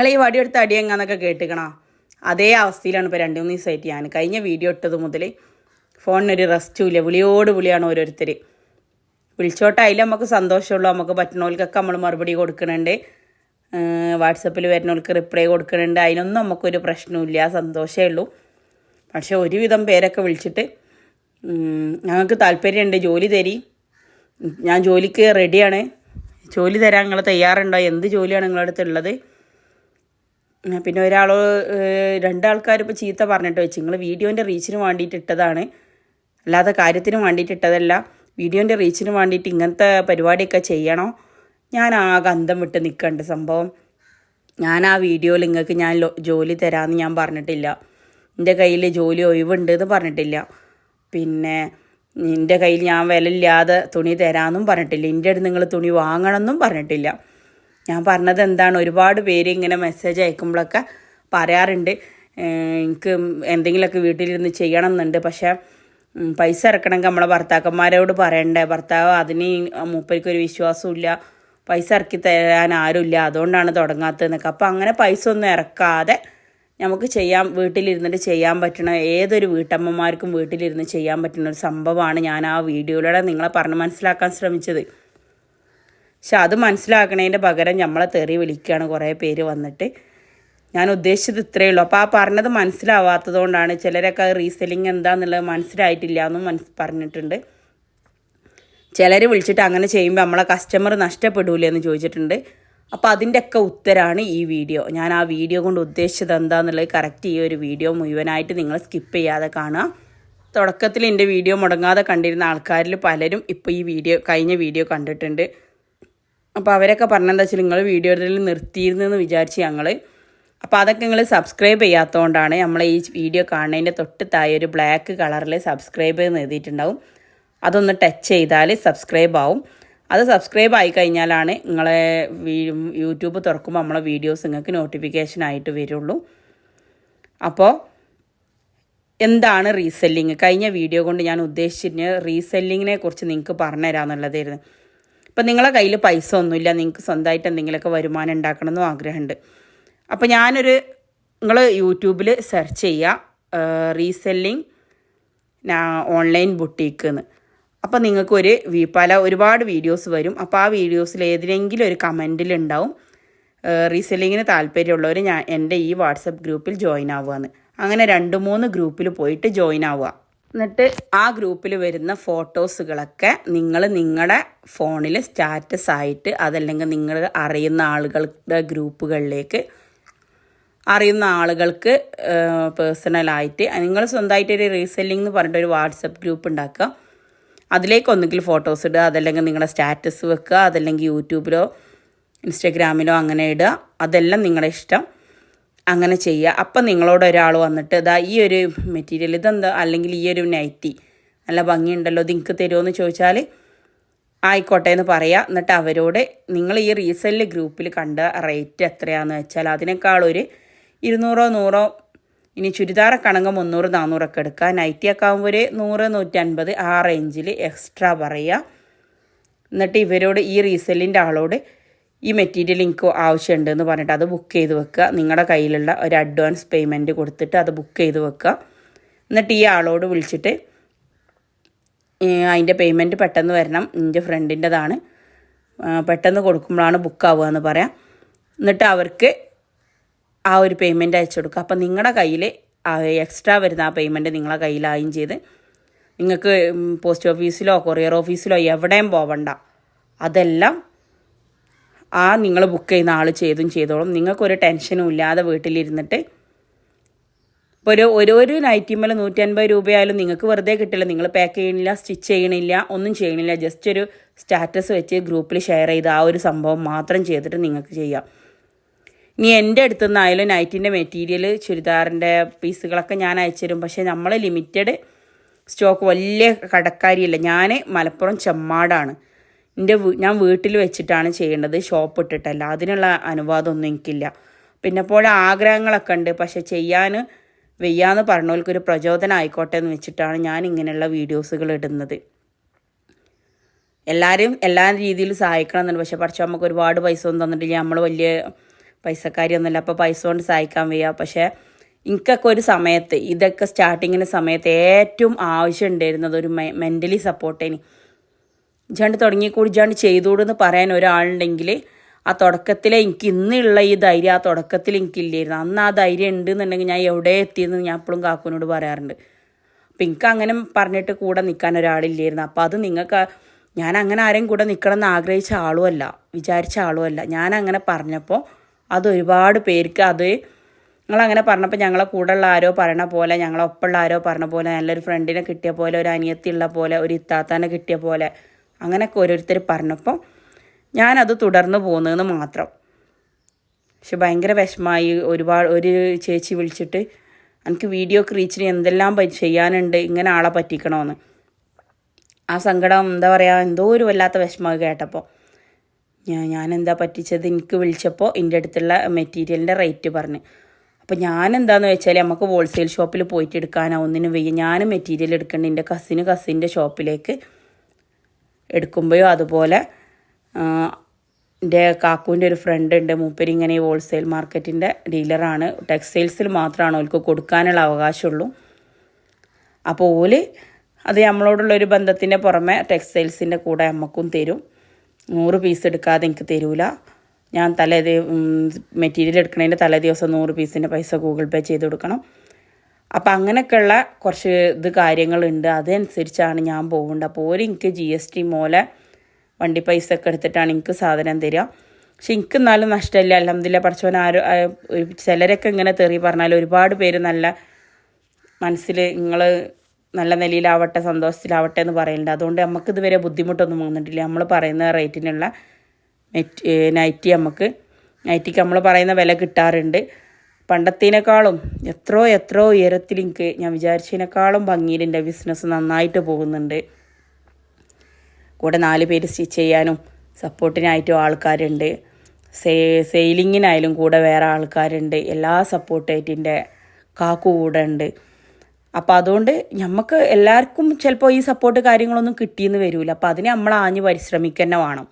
നിങ്ങൾ ഈ വടി എടുത്ത് അടി എങ്ങാന്നൊക്കെ കേട്ടിക്കണോ? അതേ അവസ്ഥയിലാണ് ഇപ്പോൾ രണ്ട് മൂന്ന് ദിവസമായിട്ട് ഞാൻ. കഴിഞ്ഞ വീഡിയോ ഇട്ടത് മുതൽ ഫോണിനൊരു റെസ്റ്റും ഇല്ല. വിളിയോട് വിളിയാണ് ഓരോരുത്തർ വിളിച്ചോട്ടെ നമുക്ക് സന്തോഷമുള്ളൂ. നമുക്ക് പറ്റുന്നവർക്കൊക്കെ നമ്മൾ മറുപടി കൊടുക്കുന്നുണ്ട് വാട്സപ്പിൽ വരുന്നവർക്ക് റിപ്ലൈ കൊടുക്കുന്നുണ്ട് അതിനൊന്നും നമുക്കൊരു പ്രശ്നമില്ല സന്തോഷമേ ഉള്ളൂ. പക്ഷെ ഒരുവിധം പേരൊക്കെ വിളിച്ചിട്ട് ഞങ്ങൾക്ക് താല്പര്യമുണ്ട് ജോലി തരി. ഞാൻ ജോലിക്ക് റെഡിയാണ് ജോലി തരാൻ നിങ്ങൾ തയ്യാറുണ്ടോ? എന്ത് ജോലിയാണ് നിങ്ങളുടെ അടുത്ത് ഉള്ളത് ഉം, പിന്നെ ഒരാൾ രണ്ടാൾക്കാർ ഇപ്പോൾ ചീത്ത പറഞ്ഞിട്ട് വെച്ച്. നിങ്ങൾ വീഡിയോന്റെ റീച്ചിന് വേണ്ടിയിട്ട് ഇട്ടതാണ്. അല്ലാതെ കാര്യത്തിന് വേണ്ടിയിട്ട് ഇട്ടതല്ല. വീഡിയോന്റെ റീച്ചിന് വേണ്ടിയിട്ട് ഇങ്ങനത്തെ പരിപാടിയൊക്കെ ചെയ്യണോ. ഞാൻ ആ ഗന്ധം വിട്ട് നിൽക്കേണ്ട സംഭവം. ഞാൻ ആ വീഡിയോയിൽ നിങ്ങൾക്ക് ഞാൻ ജോലി തരാമെന്ന് ഞാൻ പറഞ്ഞിട്ടില്ല. എന്റെ കയ്യിൽ ജോലി ഒഴിവുണ്ട് എന്ന് പറഞ്ഞിട്ടില്ല. പിന്നെ നിന്റെ കയ്യിൽ ഞാൻ വിലയില്ലാതെ തുണി തരാമെന്നും പറഞ്ഞിട്ടില്ല. എന്റെ അടുത്ത് നിങ്ങൾ തുണി വാങ്ങണമെന്നും പറഞ്ഞിട്ടില്ല. ഞാൻ പറഞ്ഞത് എന്താണ്? ഒരുപാട് പേര് ഇങ്ങനെ മെസ്സേജ് അയക്കുമ്പോഴൊക്കെ പറയാറുണ്ട്. എനിക്ക് എന്തെങ്കിലുമൊക്കെ വീട്ടിലിരുന്ന് ചെയ്യണം എന്നുണ്ട് പക്ഷേ പൈസ ഇറക്കണമെങ്കിൽ നമ്മളെ ഭർത്താക്കന്മാരോട് പറയണ്ടേ? ഭർത്താവ് അതിന് മൂപ്പർക്കൊരു വിശ്വാസമില്ല പൈസ ഇറക്കി തരാൻ ആരുമില്ല. അതുകൊണ്ടാണ് തുടങ്ങാത്തതെന്നൊക്കെ. അപ്പോൾ അങ്ങനെ പൈസ ഒന്നും ഇറക്കാതെ നമുക്ക് ചെയ്യാൻ വീട്ടിലിരുന്നിട്ട് ചെയ്യാൻ പറ്റണ ഏതൊരു വീട്ടമ്മമാർക്കും വീട്ടിലിരുന്ന് ചെയ്യാൻ പറ്റുന്ന ഒരു സംഭവമാണ് ഞാൻ ആ വീഡിയോയിലൂടെ നിങ്ങളെ പറഞ്ഞ് മനസ്സിലാക്കാൻ ശ്രമിച്ചത്. പക്ഷെ അത് മനസ്സിലാക്കണതിന്റെ പകരം നമ്മളെ തെറി വിളിക്കുകയാണ് കുറേ പേര് വന്നിട്ട്. ഞാൻ ഉദ്ദേശിച്ചത് ഇത്രയേ ഉള്ളൂ. അപ്പോൾ ആ പറഞ്ഞത് മനസ്സിലാവാത്തത് കൊണ്ടാണ് ചിലരൊക്കെ അത് റീസെല്ലിങ് എന്താണെന്നുള്ളത് മനസ്സിലായിട്ടില്ല എന്നും മനസ് പറഞ്ഞിട്ടുണ്ട്. ചിലർ വിളിച്ചിട്ട് അങ്ങനെ ചെയ്യുമ്പോൾ നമ്മളെ കസ്റ്റമർ നഷ്ടപ്പെടൂലേ എന്ന് ചോദിച്ചിട്ടുണ്ട്. അപ്പോൾ അതിന്റെയൊക്കെ ഉത്തരാണ് ഈ വീഡിയോ. ഞാൻ ആ വീഡിയോ കൊണ്ട് ഉദ്ദേശിച്ചത് എന്താണെന്നുള്ളത് കറക്റ്റ് ഈ ഒരു വീഡിയോ മുഴുവനായിട്ട് നിങ്ങൾ സ്കിപ്പ് ചെയ്യാതെ കാണുക. തുടക്കത്തിൽ എന്റെ വീഡിയോ മുടങ്ങാതെ കണ്ടിരുന്ന ആൾക്കാരിൽ പലരും ഇപ്പോൾ ഈ വീഡിയോ കഴിഞ്ഞ വീഡിയോ കണ്ടിട്ടുണ്ട്. അപ്പോൾ അവരൊക്കെ പറഞ്ഞെന്താ വെച്ചാൽ നിങ്ങൾ വീഡിയോ എടുത്തിൽ നിർത്തിയിരുന്നെന്ന് വിചാരിച്ച് ഞങ്ങൾ അപ്പോൾ അതൊക്കെ നിങ്ങൾ സബ്സ്ക്രൈബ് ചെയ്യാത്തതുകൊണ്ടാണ് നമ്മൾ ഈ വീഡിയോ കാണുന്നതിന്റെ തൊട്ട് താഴെ ഒരു ബ്ലാക്ക് കളറിൽ സബ്സ്ക്രൈബ് എന്ന് എഴുതിയിട്ടുണ്ടാവും. അതൊന്ന് ടച്ച് ചെയ്താൽ സബ്സ്ക്രൈബ് ആവും. അത് സബ്സ്ക്രൈബ് ആയി കഴിഞ്ഞാലാണ് നിങ്ങളെ യൂട്യൂബ് തുറക്കുമ്പോൾ നമ്മളെ വീഡിയോസ് നിങ്ങൾക്ക് നോട്ടിഫിക്കേഷൻ ആയിട്ട് വരുള്ളൂ. അപ്പോൾ എന്താണ് റീസെല്ലിങ് കഴിഞ്ഞ വീഡിയോ കൊണ്ട് ഞാൻ ഉദ്ദേശിച്ചിരുന്ന റീസെല്ലിങ്ങിനെ കുറിച്ച് നിങ്ങൾക്ക് പറഞ്ഞുതരാമെന്നുള്ളതായിരുന്നു ഇപ്പം നിങ്ങളെ കയ്യിൽ പൈസ ഒന്നുമില്ല നിങ്ങൾക്ക് സ്വന്തമായിട്ട് എന്തെങ്കിലുമൊക്കെ വരുമാനം ഉണ്ടാക്കണമെന്നും ആഗ്രഹമുണ്ട്. അപ്പോൾ ഞാനൊരു നിങ്ങൾ യൂട്യൂബിൽ സെർച്ച് ചെയ്യുക റീസെല്ലിങ് ഓൺലൈൻ ബുട്ടീക്ക് എന്ന്. അപ്പോൾ നിങ്ങൾക്കൊരു പല ഒരുപാട് വീഡിയോസ് വരും. അപ്പോൾ ആ വീഡിയോസിൽ ഏതിനെങ്കിലും ഒരു കമന്റിലുണ്ടാവും റീസെല്ലിങ്ങിന് താല്പര്യമുള്ളവർ ഞാൻ എന്റെ ഈ വാട്സപ്പ് ഗ്രൂപ്പിൽ ജോയിൻ ആവുകയെന്ന് അങ്ങനെ രണ്ട് മൂന്ന് ഗ്രൂപ്പിൽ പോയിട്ട് ജോയിൻ ആവുക. എന്നിട്ട് ആ ഗ്രൂപ്പിൽ വരുന്ന ഫോട്ടോസുകളൊക്കെ നിങ്ങൾ നിങ്ങളുടെ ഫോണിൽ സ്റ്റാറ്റസ് ആയിട്ട് അതല്ലെങ്കിൽ നിങ്ങൾ അറിയുന്ന ആളുകളുടെ ഗ്രൂപ്പുകളിലേക്ക് അറിയുന്ന ആളുകൾക്ക് പേഴ്സണലായിട്ട് നിങ്ങൾ സ്വന്തമായിട്ട് ഒരു റീസെല്ലിംഗ് എന്ന് പറഞ്ഞിട്ട് ഒരു വാട്സപ്പ് ഗ്രൂപ്പ് ഉണ്ടാക്കുക. അതിലേക്ക് ഒന്നുകിൽ ഫോട്ടോസ് ഇടുക അതല്ലെങ്കിൽ നിങ്ങളുടെ സ്റ്റാറ്റസ് വെക്കുക അതല്ലെങ്കിൽ യൂട്യൂബിലോ ഇൻസ്റ്റഗ്രാമിലോ അങ്ങനെ ഇടുക. അതെല്ലാം നിങ്ങളുടെ ഇഷ്ടം. അങ്ങനെ ചെയ്യുക. അപ്പം നിങ്ങളോട് ഒരാൾ വന്നിട്ട് ഇതാ ഈ ഒരു മെറ്റീരിയൽ ഇതെന്താ? അല്ലെങ്കിൽ ഈ ഒരു നൈറ്റി നല്ല ഭംഗിയുണ്ടല്ലോ ഇത് നിങ്ങൾക്ക് തരുമോ എന്ന് ചോദിച്ചാൽ ആയിക്കോട്ടെ എന്ന് പറയാം. എന്നിട്ട് അവരോട് നിങ്ങൾ ഈ റീസെൽ ഗ്രൂപ്പിൽ കണ്ട റേറ്റ് എത്രയാണെന്ന് വെച്ചാൽ അതിനേക്കാൾ ഒരു ഇരുന്നൂറോ നൂറോ ഇനി ചുരിദാറൊക്കെ ആണെങ്കിൽ മുന്നൂറ് നാനൂറൊക്കെ എടുക്കുക. നൈറ്റിയൊക്കെ ആകുമ്പോൾ ഒരു നൂറ് നൂറ്റൻപത് ആ റേഞ്ചിൽ എക്സ്ട്രാ പറയുക. എന്നിട്ട് ഇവരോട് ഈ റീസെല്ലിന്റെ ആളോട് ഈ മെറ്റീരിയൽ എനിക്ക് ആവശ്യമുണ്ട് എന്ന് പറഞ്ഞിട്ട് അത് ബുക്ക് ചെയ്ത് വെക്കുക. നിങ്ങളുടെ കയ്യിലുള്ള ഒരു അഡ്വാൻസ് പേയ്മെന്റ് കൊടുത്തിട്ട് അത് ബുക്ക് ചെയ്ത് വെക്കുക. എന്നിട്ട് ഈ ആളോട് വിളിച്ചിട്ട് അതിന്റെ പേയ്മെന്റ് പെട്ടെന്ന് വരണം. എന്റെ ഫ്രണ്ടിന്റെതാണ് പെട്ടെന്ന് കൊടുക്കുമ്പോഴാണ് ബുക്ക് ആവുക എന്ന് പറയാം. എന്നിട്ട് അവർക്ക് ആ ഒരു പേയ്മെന്റ് അയച്ചു കൊടുക്കുക. അപ്പം നിങ്ങളുടെ കയ്യിൽ എക്സ്ട്രാ വരുന്ന ആ പേയ്മെന്റ് നിങ്ങളുടെ കയ്യിലായും ചെയ്ത് നിങ്ങൾക്ക് പോസ്റ്റ് ഓഫീസിലോ കൊറിയർ ഓഫീസിലോ എവിടെയും പോവണ്ട. അതെല്ലാം ആ നിങ്ങൾ ബുക്ക് ചെയ്യുന്ന ആൾ ചെയ്തും ചെയ്തോളും. നിങ്ങൾക്കൊരു ടെൻഷനും ഇല്ലാതെ വീട്ടിലിരുന്നിട്ട് ഇപ്പോൾ ഒരു ഒരു ഒരു നൈറ്റിമ്മൽ നൂറ്റി അൻപത് രൂപയായാലും നിങ്ങൾക്ക് വെറുതെ കിട്ടില്ല. നിങ്ങൾ പാക്ക് ചെയ്യണില്ല സ്റ്റിച്ച് ചെയ്യണില്ല ഒന്നും ചെയ്യണില്ല. ജസ്റ്റ് ഒരു സ്റ്റാറ്റസ് വെച്ച് ഗ്രൂപ്പിൽ ഷെയർ ചെയ്ത് ആ ഒരു സംഭവം മാത്രം ചെയ്തിട്ട് നിങ്ങൾക്ക് ചെയ്യാം. ഇനി എന്റെ അടുത്തു നിന്നായാലും നൈറ്റിന്റെ മെറ്റീരിയൽ ചുരിദാറിന്റെ പീസുകളൊക്കെ ഞാൻ അയച്ചു തരും. പക്ഷേ നമ്മൾ ലിമിറ്റഡ് സ്റ്റോക്ക് വലിയ കടക്കാരിയല്ല. ഞാൻ മലപ്പുറം ചെമ്മാടാണ്. എന്റെ ഞാൻ വീട്ടിൽ വെച്ചിട്ടാണ് ചെയ്യേണ്ടത് ഷോപ്പ് ഇട്ടിട്ടല്ല. അതിനുള്ള അനുവാദമൊന്നും എനിക്കില്ല. പിന്നെ പോലെ ആഗ്രഹങ്ങളൊക്കെ ഉണ്ട്. പക്ഷെ ചെയ്യാൻ വെയ്യാന്ന് പറഞ്ഞവർക്കൊരു പ്രചോദനം ആയിക്കോട്ടെ എന്ന് വെച്ചിട്ടാണ് ഞാൻ ഇങ്ങനെയുള്ള വീഡിയോസുകൾ ഇടുന്നത്. എല്ലാവരും എല്ലാ രീതിയിലും സഹായിക്കണം എന്നുണ്ട്. പക്ഷെ പഠിച്ച നമുക്ക് ഒരുപാട് പൈസ ഒന്നും തന്നിട്ടില്ല. നമ്മൾ വലിയ പൈസക്കാരിയൊന്നുമല്ല. അപ്പോൾ പൈസ കൊണ്ട് സഹായിക്കാൻ വയ്യ. പക്ഷേ എനിക്കൊക്കെ ഒരു സമയത്ത് ഇതൊക്കെ സ്റ്റാർട്ടിങ്ങിന്റെ സമയത്ത് ഏറ്റവും ആവശ്യം ഉണ്ടായിരുന്നത് ഒരു മെന്റലി സപ്പോർട്ടേന് ഇജാണ്ട് തുടങ്ങിക്കൂടി ജണ്ട് ചെയ്തൂടെന്ന് പറയാൻ ഒരാളുണ്ടെങ്കിൽ ആ തുടക്കത്തിൽ എനിക്ക് ഇന്നുള്ള ഈ ധൈര്യം ആ തുടക്കത്തിൽ എനിക്കില്ലായിരുന്നു. അന്ന് ആ ധൈര്യം ഉണ്ടെന്നുണ്ടെങ്കിൽ ഞാൻ എവിടെ എത്തിയെന്ന് ഞാൻ എപ്പോഴും കാക്കുവിനോട് പറയാറുണ്ട്. അപ്പം എനിക്ക് അങ്ങനെ പറഞ്ഞിട്ട് കൂടെ നിൽക്കാൻ ഒരാളില്ലായിരുന്നു. അപ്പോൾ അത് നിങ്ങൾക്ക് ഞാൻ അങ്ങനെ ആരെയും കൂടെ നിൽക്കണം എന്ന് ആഗ്രഹിച്ച ആളുമല്ല വിചാരിച്ച ആളുമല്ല. ഞാൻ അങ്ങനെ പറഞ്ഞപ്പോൾ അത് ഒരുപാട് പേർക്ക് അത് നിങ്ങളങ്ങനെ പറഞ്ഞപ്പോൾ ഞങ്ങളെ കൂടെയുള്ള ആരോ പറയണ പോലെ ഞങ്ങളെ ഒപ്പമുള്ള ആരോ പറഞ്ഞ പോലെ നല്ലൊരു ഫ്രണ്ടിനെ കിട്ടിയ പോലെ ഒരു അനിയത്തിയുള്ള പോലെ ഒരു ഇത്താത്താനെ കിട്ടിയ പോലെ അങ്ങനെയൊക്കെ ഓരോരുത്തർ പറഞ്ഞപ്പോൾ ഞാനത് തുടർന്ന് പോകുന്നതെന്ന് മാത്രം. പക്ഷെ ഭയങ്കര വിഷമമായി ഒരുപാട് ഒരു ചേച്ചി വിളിച്ചിട്ട് എനിക്ക് വീഡിയോ ക്രീച്ചിന് എന്തെല്ലാം ചെയ്യാനുണ്ട്? ഇങ്ങനെ ആളെ പറ്റിക്കണമെന്ന് ആ സങ്കടം എന്താ പറയുക എന്തോ ഒരു വല്ലാത്ത വിഷമം കേട്ടപ്പോൾ ഞാൻ ഞാൻ എന്താ പറ്റിച്ചത്? എനിക്ക് വിളിച്ചപ്പോൾ എന്റെ അടുത്തുള്ള മെറ്റീരിയലിന്റെ റേറ്റ് പറഞ്ഞു. അപ്പോൾ ഞാൻ എന്താന്ന് വെച്ചാൽ നമുക്ക് ഹോൾസെയിൽ ഷോപ്പിൽ പോയിട്ട് എടുക്കാനാ ഒന്നിനും വയ്യ. ഞാൻ മെറ്റീരിയൽ എടുക്കേണ്ട. എന്റെ കസിന് കസിന്റെ ഷോപ്പിലേക്ക് എടുക്കുമ്പോഴോ അതുപോലെ എന്റെ കാക്കുവിന്റെ ഒരു ഫ്രണ്ട് ഉണ്ട് മൂപ്പര് ഇങ്ങനെ ഈ ഹോൾസെയിൽ മാർക്കറ്റിന്റെ ഡീലറാണ് ടെക്സ്റ്റൈൽസിൽ മാത്രമാണ് ഓൽക്ക് കൊടുക്കാനുള്ള അവകാശമുള്ളൂ. അപ്പോൾ ഓൽ അത് നമ്മളോടുള്ള ഒരു ബന്ധത്തിന്റെ പുറമെ ടെക്സ്റ്റൈൽസിന്റെ കൂടെ നമുക്കും തരും. നൂറ് പീസ് എടുക്കാതെ എനിക്ക് തരൂല. ഞാൻ തലേ മെറ്റീരിയൽ എടുക്കണതിന്റെ തലേ ദിവസം നൂറ് പീസിന്റെ പൈസ ഗൂഗിൾ പേ ചെയ്ത് കൊടുക്കണം. അപ്പം അങ്ങനെയൊക്കെയുള്ള കുറച്ച് ഇത് കാര്യങ്ങളുണ്ട്. അതനുസരിച്ചാണ് ഞാൻ പോകേണ്ടത് അപ്പോൾ എനിക്ക് ജി എസ് ടി മോലെ വണ്ടി പൈസ ഒക്കെ എടുത്തിട്ടാണ് എനിക്ക് സാധനം തരിക. പക്ഷെ എനിക്ക് എന്നാലും നഷ്ടമില്ല. അലഹമില്ല പഠിച്ചവൻ ആരും ചിലരൊക്കെ ഇങ്ങനെ തെറി പറഞ്ഞാൽ ഒരുപാട് പേര് നല്ല മനസ്സിൽ നിങ്ങൾ നല്ല നിലയിലാവട്ടെ സന്തോഷത്തിലാവട്ടെ എന്ന് പറയുന്നുണ്ട് അതുകൊണ്ട് നമുക്ക് ഇതുവരെ ബുദ്ധിമുട്ടൊന്നും വന്നിട്ടില്ല. നമ്മൾ പറയുന്ന റേറ്റിനുള്ള നെറ്റ് നൈറ്റി നമുക്ക് നൈറ്റിക്ക് നമ്മൾ പറയുന്ന വില കിട്ടാറുണ്ട്. പണ്ടത്തേനേക്കാളും എത്രയോ എത്രയോ ഉയരത്തിൽ എനിക്ക് ഞാൻ വിചാരിച്ചതിനേക്കാളും ഭംഗിയിൽ എന്റെ ബിസിനസ് നന്നായിട്ട് പോകുന്നുണ്ട്. കൂടെ നാല് പേര് സ്റ്റിച്ച് ചെയ്യാനും സപ്പോർട്ടിനായിട്ടും ആൾക്കാരുണ്ട്. സേ സെയിലിങ്ങിനായാലും കൂടെ വേറെ ആൾക്കാരുണ്ട്. എല്ലാ സപ്പോർട്ടായിട്ടിന്റെ കാക്കു കൂടെ ഉണ്ട്. അപ്പോൾ അതുകൊണ്ട് നമുക്ക് എല്ലാവർക്കും ചിലപ്പോൾ ഈ സപ്പോർട്ട് കാര്യങ്ങളൊന്നും കിട്ടിയെന്ന് വരില്ല അപ്പോൾ അതിനെ നമ്മൾ ആഞ്ഞ് പരിശ്രമിക്കുക വേണം.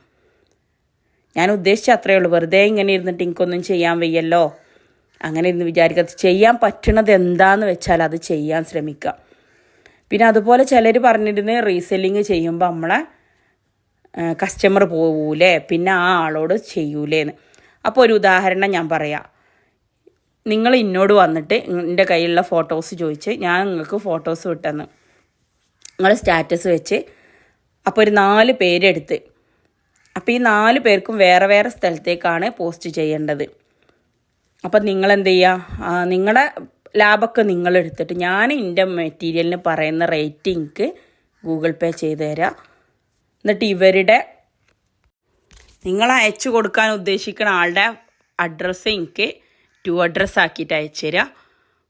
ഞാൻ ഉദ്ദേശിച്ച അത്രയേ ഉള്ളൂ. വെറുതെ ഇങ്ങനെ ഇരുന്നിട്ട് എനിക്കൊന്നും ചെയ്യാൻ വയ്യല്ലോ. അങ്ങനെ ഇരുന്ന് അത് ചെയ്യാൻ പറ്റണത് എന്താന്ന് വെച്ചാൽ അത് ചെയ്യാൻ ശ്രമിക്കുക. പിന്നെ അതുപോലെ ചിലർ പറഞ്ഞിരുന്ന് റീസെല്ലിങ് ചെയ്യുമ്പോൾ നമ്മളെ കസ്റ്റമർ പോവൂലേ പിന്നെ ആ ആളോട് ചെയ്യൂലേന്ന്. അപ്പോൾ ഒരു ഉദാഹരണം ഞാൻ പറയാം. നിങ്ങൾ ഇന്നോട് വന്നിട്ട് എന്റെ കയ്യിലുള്ള ഫോട്ടോസ് ചോദിച്ച് ഞാൻ നിങ്ങൾക്ക് ഫോട്ടോസ് വിട്ടെന്ന്. നിങ്ങൾ സ്റ്റാറ്റസ് വെച്ച് അപ്പോൾ ഒരു നാല് പേരെടുത്ത്. അപ്പോൾ ഈ നാല് പേർക്കും വേറെ വേറെ സ്ഥലത്തേക്കാണ് പോസ്റ്റ് ചെയ്യേണ്ടത്. അപ്പം നിങ്ങൾ എന്ത് ചെയ്യുക നിങ്ങളുടെ ലാഭമൊക്കെ നിങ്ങൾ എടുത്തിട്ട് ഞാൻ എന്റെ മെറ്റീരിയലിന് പറയുന്ന റേറ്റിംഗ് ഗൂഗിൾ പേ ചെയ്ത് തരാം. എന്നിട്ട് ഇവരുടെ നിങ്ങൾ അയച്ചു കൊടുക്കാൻ ഉദ്ദേശിക്കുന്ന ആളുടെ അഡ്രസ്സ് എനിക്ക് ടു അഡ്രസ്സ് ആക്കിയിട്ട് അയച്ചു തരാം.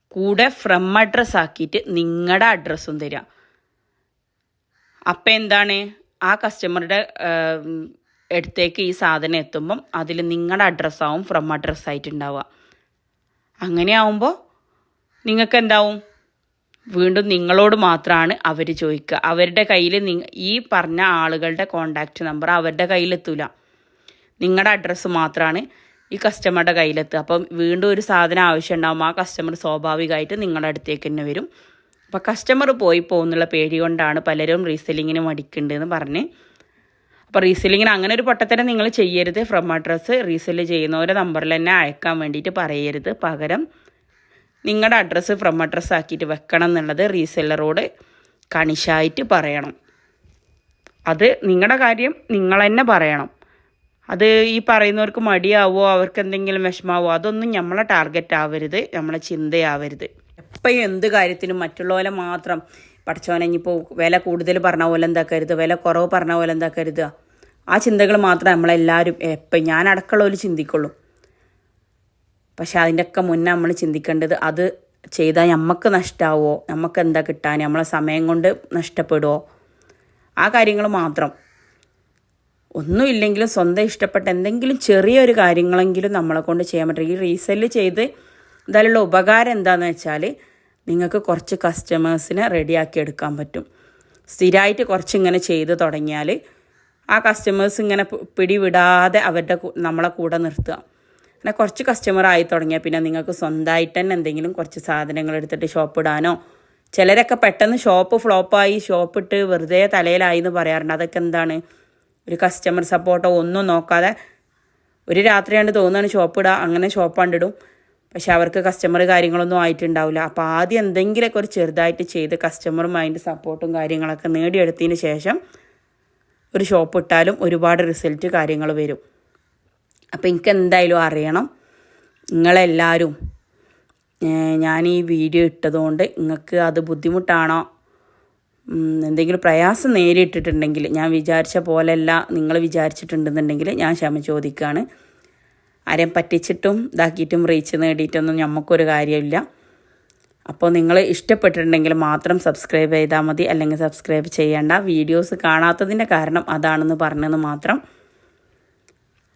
കൂടെ ഫ്രം അഡ്രസ്സ് ആക്കിയിട്ട് നിങ്ങളുടെ അഡ്രസ്സും തരാം. അപ്പം എന്താണ്? ആ കസ്റ്റമറുടെ അടുത്തേക്ക് ഈ സാധനം എത്തുമ്പം അതിൽ നിങ്ങളുടെ അഡ്രസ്സാവും ഫ്രം അഡ്രസ്സായിട്ട് ഉണ്ടാവുക അങ്ങനെ ആവുമ്പോൾ നിങ്ങൾക്ക് എന്താവും വീണ്ടും നിങ്ങളോട് മാത്രമാണ് അവർ ചോദിക്കുക അവരുടെ കയ്യിൽ ഈ പറഞ്ഞ ആളുകളുടെ കോണ്ടാക്റ്റ് നമ്പർ അവരുടെ കയ്യിലെത്തൂല. നിങ്ങളുടെ അഡ്രസ്സ് മാത്രമാണ് ഈ കസ്റ്റമറുടെ കയ്യിലെത്തുക. അപ്പം വീണ്ടും ഒരു സാധനം ആവശ്യം ഉണ്ടാകും ആ കസ്റ്റമർ സ്വാഭാവികമായിട്ട് നിങ്ങളുടെ അടുത്തേക്ക് തന്നെ വരും. അപ്പോൾ കസ്റ്റമർ പോയി പോകുന്നുള്ള പേടി കൊണ്ടാണ് പലരും റീസെല്ലിങ്ങിന് മടിക്കുന്നുണ്ടെന്ന് പറഞ്ഞ് അപ്പോൾ റീസെല്ലിങ്ങിന് അങ്ങനെ ഒരു പൊട്ടത്തരം നിങ്ങൾ ചെയ്യരുത്. ഫ്രം അഡ്രസ്സ് റീസെൽ ചെയ്യുന്നവരെ നമ്പറിൽ തന്നെ അയക്കാൻ വേണ്ടിയിട്ട് പറയരുത്. പകരം നിങ്ങളുടെ അഡ്രസ്സ് ഫ്രം അഡ്രസ്സ് ആക്കിയിട്ട് വെക്കണം എന്നുള്ളത് റീസെല്ലറോട് കണിശായിട്ട് പറയണം. അത് നിങ്ങളുടെ കാര്യം നിങ്ങൾ തന്നെ പറയണം. അത് ഈ പറയുന്നവർക്ക് മടിയാവോ അവർക്ക് എന്തെങ്കിലും വിഷമാവോ അതൊന്നും നമ്മളെ ടാർഗറ്റ് ആവരുത്. നമ്മളെ ചിന്തയാവരുത്. എപ്പോഴും എന്ത് കാര്യത്തിനും മറ്റുള്ളവരെ മാത്രം പഠിച്ചവനെ ഇനിയിപ്പോൾ വില കൂടുതൽ പറഞ്ഞ പോലെ എന്താക്കരുത് വില കുറവ് പറഞ്ഞ പോലെ എന്താക്കരുത് ആ ചിന്തകൾ മാത്രമേ നമ്മളെല്ലാവരും എപ്പം ഞാൻ അടക്കമുള്ളവർ ചിന്തിക്കുള്ളൂ. പക്ഷെ അതിന്റെയൊക്കെ മുന്നേ നമ്മൾ ചിന്തിക്കേണ്ടത് അത് ചെയ്താൽ നമുക്ക് നഷ്ടമാവോ നമുക്ക് എന്താ കിട്ടാൻ നമ്മളെ സമയം കൊണ്ട് നഷ്ടപ്പെടുമോ ആ കാര്യങ്ങൾ മാത്രം. ഒന്നുമില്ലെങ്കിലും സ്വന്തം ഇഷ്ടപ്പെട്ട എന്തെങ്കിലും ചെറിയൊരു കാര്യങ്ങളെങ്കിലും നമ്മളെ കൊണ്ട് ചെയ്യാൻ പറ്റും. ഈ റീസെൽ ചെയ്ത് എന്തായാലുള്ള ഉപകാരം എന്താണെന്ന് വെച്ചാൽ നിങ്ങൾക്ക് കുറച്ച് കസ്റ്റമേഴ്സിനെ റെഡിയാക്കി എടുക്കാൻ പറ്റും. സ്ഥിരമായിട്ട് കുറച്ച് ഇങ്ങനെ ചെയ്ത് തുടങ്ങിയാൽ ആ കസ്റ്റമേഴ്സ് ഇങ്ങനെ പിടിവിടാതെ അവരുടെ നമ്മളെ കൂടെ നിർത്തുക. അങ്ങനെ കുറച്ച് കസ്റ്റമർ ആയി തുടങ്ങിയാൽ പിന്നെ നിങ്ങൾക്ക് സ്വന്തമായിട്ട് തന്നെ എന്തെങ്കിലും കുറച്ച് സാധനങ്ങൾ എടുത്തിട്ട് ഷോപ്പ് ഇടാനോ ചിലരൊക്കെ പെട്ടെന്ന് ഷോപ്പ് ഫ്ലോപ്പായി ഷോപ്പ് ഇട്ട് വെറുതെ തലയിലായി എന്ന് പറയാറുണ്ട്. അതൊക്കെ എന്താണ്? ഒരു കസ്റ്റമർ സപ്പോർട്ടോ ഒന്നും നോക്കാതെ ഒരു രാത്രിയാണ്ട് തോന്നുകയാണ് ഷോപ്പ് ഇടുക അങ്ങനെ ഷോപ്പ് കണ്ടിടും പക്ഷെ അവർക്ക് കസ്റ്റമർ കാര്യങ്ങളൊന്നും ആയിട്ടുണ്ടാവില്ല. അപ്പോൾ ആദ്യം എന്തെങ്കിലുമൊക്കെ ഒരു ചെറുതായിട്ട് ചെയ്ത് കസ്റ്റമർ മൈൻഡ് സപ്പോർട്ടും കാര്യങ്ങളൊക്കെ നേടിയെടുത്തതിന് ശേഷം ഒരു ഷോപ്പ് ഇട്ടാലും ഒരുപാട് റിസൾട്ട് കാര്യങ്ങൾ വരും. അപ്പോൾ എനിക്ക് എന്തായാലും അറിയണം. നിങ്ങളെല്ലാവരും ഞാൻ ഈ വീഡിയോ ഇട്ടതുകൊണ്ട് നിങ്ങൾക്ക് അത് ബുദ്ധിമുട്ടാണോ? എന്തെങ്കിലും പ്രയാസം നേരിട്ടിട്ടുണ്ടെങ്കിൽ ഞാൻ വിചാരിച്ച പോലെയല്ല നിങ്ങൾ വിചാരിച്ചിട്ടുണ്ടെന്നുണ്ടെങ്കിൽ ഞാൻ ക്ഷമ ചോദിക്കുകയാണ് ആരെയും പറ്റിച്ചിട്ടും ഇതാക്കിയിട്ടും റീച്ച് നേടിയിട്ടൊന്നും നമുക്കൊരു കാര്യമില്ല. അപ്പോൾ നിങ്ങൾ ഇഷ്ടപ്പെട്ടിട്ടുണ്ടെങ്കിൽ മാത്രം സബ്സ്ക്രൈബ് ചെയ്താൽ മതി. അല്ലെങ്കിൽ സബ്സ്ക്രൈബ് ചെയ്യേണ്ട. വീഡിയോസ് കാണാത്തതിന്റെ കാരണം അതാണെന്ന് പറഞ്ഞെന്ന് മാത്രം.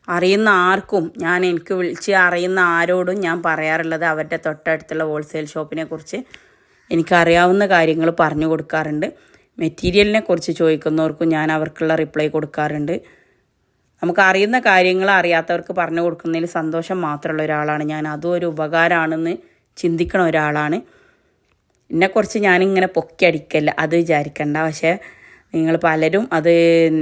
അറിയുന്ന ആർക്കും ഞാൻ എനിക്ക് വിളിച്ച് അറിയുന്ന ആരോടും ഞാൻ പറയാറുള്ളത് അവരുടെ തൊട്ടടുത്തുള്ള ഹോൾസെയിൽ ഷോപ്പിനെ കുറിച്ച് എനിക്കറിയാവുന്ന കാര്യങ്ങൾ പറഞ്ഞു കൊടുക്കാറുണ്ട്. മെറ്റീരിയലിനെ കുറിച്ച് ചോദിക്കുന്നവർക്കും ഞാൻ അവർക്കുള്ള റിപ്ലൈ കൊടുക്കാറുണ്ട്. നമുക്ക് അറിയുന്ന കാര്യങ്ങൾ അറിയാത്തവർക്ക് പറഞ്ഞു കൊടുക്കുന്നതിൽ സന്തോഷം മാത്രമുള്ള ഒരാളാണ്. ഞാൻ അതും ഒരു ഉപകാരമാണെന്ന് ചിന്തിക്കണ ഒരാളാണ്. എന്നെക്കുറിച്ച് ഞാനിങ്ങനെ പൊക്കി അടിക്കല്ല അത് വിചാരിക്കണ്ട. പക്ഷേ നിങ്ങൾ പലരും അത്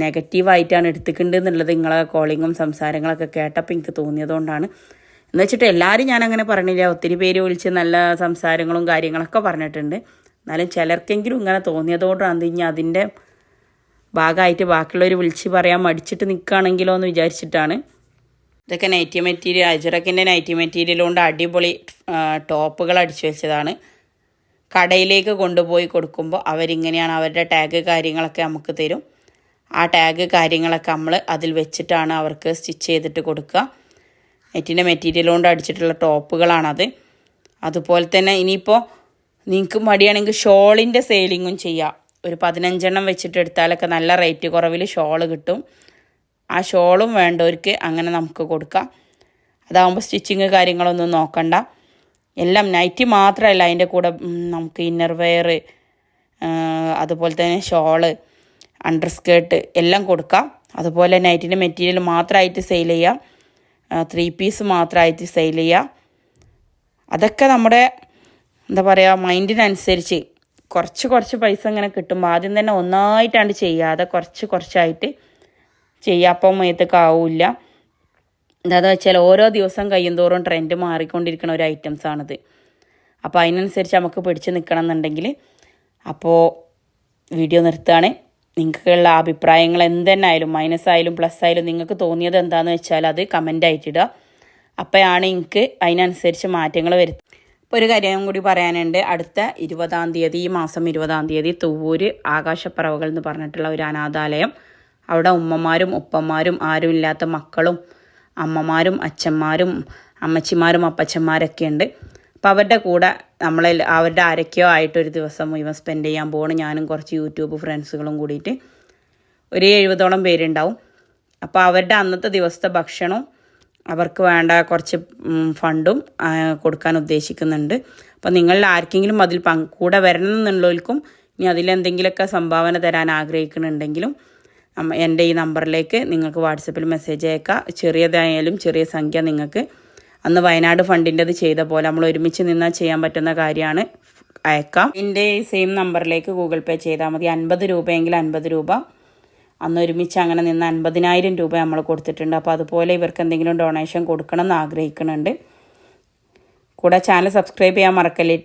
നെഗറ്റീവായിട്ടാണ് എടുത്തിട്ടുണ്ട് എന്നുള്ളത് നിങ്ങളെ കോളിങ്ങും സംസാരങ്ങളൊക്കെ കേട്ടപ്പോൾ എനിക്ക് തോന്നിയതുകൊണ്ടാണ്. എന്ന് വെച്ചിട്ട് എല്ലാവരും ഞാൻ അങ്ങനെ പറഞ്ഞില്ല. ഒത്തിരി പേര് വിളിച്ച് നല്ല സംസാരങ്ങളും കാര്യങ്ങളൊക്കെ പറഞ്ഞിട്ടുണ്ട്. എന്നാലും ചിലർക്കെങ്കിലും ഇങ്ങനെ തോന്നിയതുകൊണ്ടാണ് ഇനി അതിന്റെ ഭാഗമായിട്ട് ബാക്കിയുള്ളവർ വിളിച്ച് പറയാൻ മടിച്ചിട്ട് നിൽക്കുകയാണെങ്കിലോ എന്ന് വിചാരിച്ചിട്ടാണ്. ഇതൊക്കെ നൈറ്റി മെറ്റീരിയൽ അജറക്കിന്റെ നൈറ്റി മെറ്റീരിയൽ കൊണ്ട് അടിപൊളി ടോപ്പുകൾ അടിച്ചു വെച്ചതാണ്. കടയിലേക്ക് കൊണ്ടുപോയി കൊടുക്കുമ്പോൾ അവരിങ്ങനെയാണ് അവരുടെ ടാഗ് കാര്യങ്ങളൊക്കെ നമുക്ക് തരും. ആ ടാഗ് കാര്യങ്ങളൊക്കെ നമ്മൾ അതിൽ വെച്ചിട്ടാണ് അവർക്ക് സ്റ്റിച്ച് ചെയ്തിട്ട് കൊടുക്കുക. നെറ്റിന്റെ മെറ്റീരിയൽ കൊണ്ട് അടിച്ചിട്ടുള്ള ടോപ്പുകളാണത്. അതുപോലെ തന്നെ ഇനിയിപ്പോൾ നിങ്ങൾക്ക് മടിയാണെങ്കിൽ ഷോളിന്റെ സെയിലിങ്ങും ചെയ്യാം. ഒരു പതിനഞ്ചെണ്ണം വെച്ചിട്ട് എടുത്താലൊക്കെ നല്ല റേറ്റ് കുറവിൽ ഷോൾ കിട്ടും. ആ ഷോളും വേണ്ടവർക്ക് അങ്ങനെ നമുക്ക് കൊടുക്കാം. അതാകുമ്പോൾ സ്റ്റിച്ചിങ് കാര്യങ്ങളൊന്നും നോക്കണ്ട. എല്ലാം നൈറ്റി മാത്രമല്ല അതിന്റെ കൂടെ നമുക്ക് ഇന്നർ വെയർ അതുപോലെ തന്നെ ഷോൾ അണ്ടർ സ്കേർട്ട് എല്ലാം കൊടുക്കാം. അതുപോലെ നൈറ്റിന്റെ മെറ്റീരിയൽ മാത്രമായിട്ട് സെയിൽ ചെയ്യാം. ത്രീ പീസ് മാത്രമായിട്ട് സെയിൽ ചെയ്യാം. അതൊക്കെ നമ്മുടെ എന്താ പറയുക മൈൻഡിനനുസരിച്ച് കുറച്ച് കുറച്ച് പൈസ ഇങ്ങനെ കിട്ടും ആദ്യം തന്നെ ഒന്നായിട്ടാണ് ചെയ്യാതെ കുറച്ച് കുറച്ചായിട്ട് ചെയ്യുക അപ്പം മേത്തേക്ക് ആവില്ല. എന്താണെന്ന് വെച്ചാൽ ഓരോ ദിവസം കഴിയുന്തോറും ട്രെൻഡ് മാറിക്കൊണ്ടിരിക്കുന്ന ഒരു ഐറ്റംസ് ആണിത്. അപ്പോൾ അതിനനുസരിച്ച് നമുക്ക് പിടിച്ച് നിൽക്കണം എന്നുണ്ടെങ്കിൽ അപ്പോൾ വീഡിയോ നിർത്തുകയാണ്. നിങ്ങൾക്കുള്ള അഭിപ്രായങ്ങൾ എന്തെന്നായാലും മൈനസ് ആയാലും പ്ലസ് ആയാലും നിങ്ങൾക്ക് തോന്നിയത് എന്താണെന്ന് വെച്ചാൽ അത് കമന്റ് ആയിട്ടിടുക അപ്പോഴാണ് എനിക്ക് അതിനനുസരിച്ച് മാറ്റങ്ങൾ വരുത്തുക ഇപ്പോൾ ഒരു കാര്യം കൂടി പറയാനുണ്ട്. അടുത്ത ഇരുപതാം തീയതി ഈ മാസം ഇരുപതാം തീയതി തൂവൂര് ആകാശപ്പറവകൾ എന്ന് പറഞ്ഞിട്ടുള്ള ഒരു അനാഥാലയം. അവിടെ ഉമ്മമാരും ഉപ്പമാരും ആരുമില്ലാത്ത മക്കളും അമ്മമാരും അച്ഛന്മാരും അമ്മച്ചിമാരും അപ്പച്ചന്മാരൊക്കെ ഉണ്ട്. അപ്പോൾ അവരുടെ കൂടെ നമ്മളെ അവരുടെ ആരൊക്കെയോ ആയിട്ടൊരു ദിവസം മുഴുവൻ സ്പെൻഡ് ചെയ്യാൻ പോകണം ഞാനും കുറച്ച് യൂട്യൂബ് ഫ്രണ്ട്സുകളും കൂടിയിട്ട് ഒരു എഴുപതോളം പേരുണ്ടാവും. അപ്പോൾ അവരുടെ അന്നത്തെ ദിവസത്തെ ഭക്ഷണവും അവർക്ക് വേണ്ട കുറച്ച് ഫണ്ടും കൊടുക്കാൻ ഉദ്ദേശിക്കുന്നുണ്ട്. അപ്പോൾ നിങ്ങളിൽ ആർക്കെങ്കിലും അതിൽ പങ്ക് കൂടെ വരണം എന്നുള്ളവർക്കും ഇനി അതിലെന്തെങ്കിലുമൊക്കെ സംഭാവന തരാൻ ആഗ്രഹിക്കുന്നുണ്ടെങ്കിലും എന്റെ ഈ നമ്പറിലേക്ക് നിങ്ങൾക്ക് വാട്സപ്പിൽ മെസ്സേജ് അയക്കാം. ചെറിയതായാലും ചെറിയ സംഖ്യ നിങ്ങൾക്ക്. അന്ന് വയനാട് ഫണ്ടിന്റെത് ചെയ്ത പോലെ നമ്മൾ ഒരുമിച്ച് നിന്നാൽ ചെയ്യാൻ പറ്റുന്ന കാര്യമാണ്. അയക്കാം. എന്റെ സെയിം നമ്പറിലേക്ക് ഗൂഗിൾ പേ ചെയ്താൽ മതി. അൻപത് രൂപയെങ്കിൽ അൻപത് രൂപ. അന്ന് ഒരുമിച്ച് അങ്ങനെ നിന്ന് അൻപതിനായിരം രൂപ നമ്മൾ കൊടുത്തിട്ടുണ്ട്. അപ്പോൾ അതുപോലെ ഇവർക്ക് എന്തെങ്കിലും ഡൊണേഷൻ കൊടുക്കണം എന്ന് ആഗ്രഹിക്കുന്നുണ്ട്. കൂടെ ചാനൽ സബ്സ്ക്രൈബ് ചെയ്യാൻ മറക്കല്ലേട്ടോ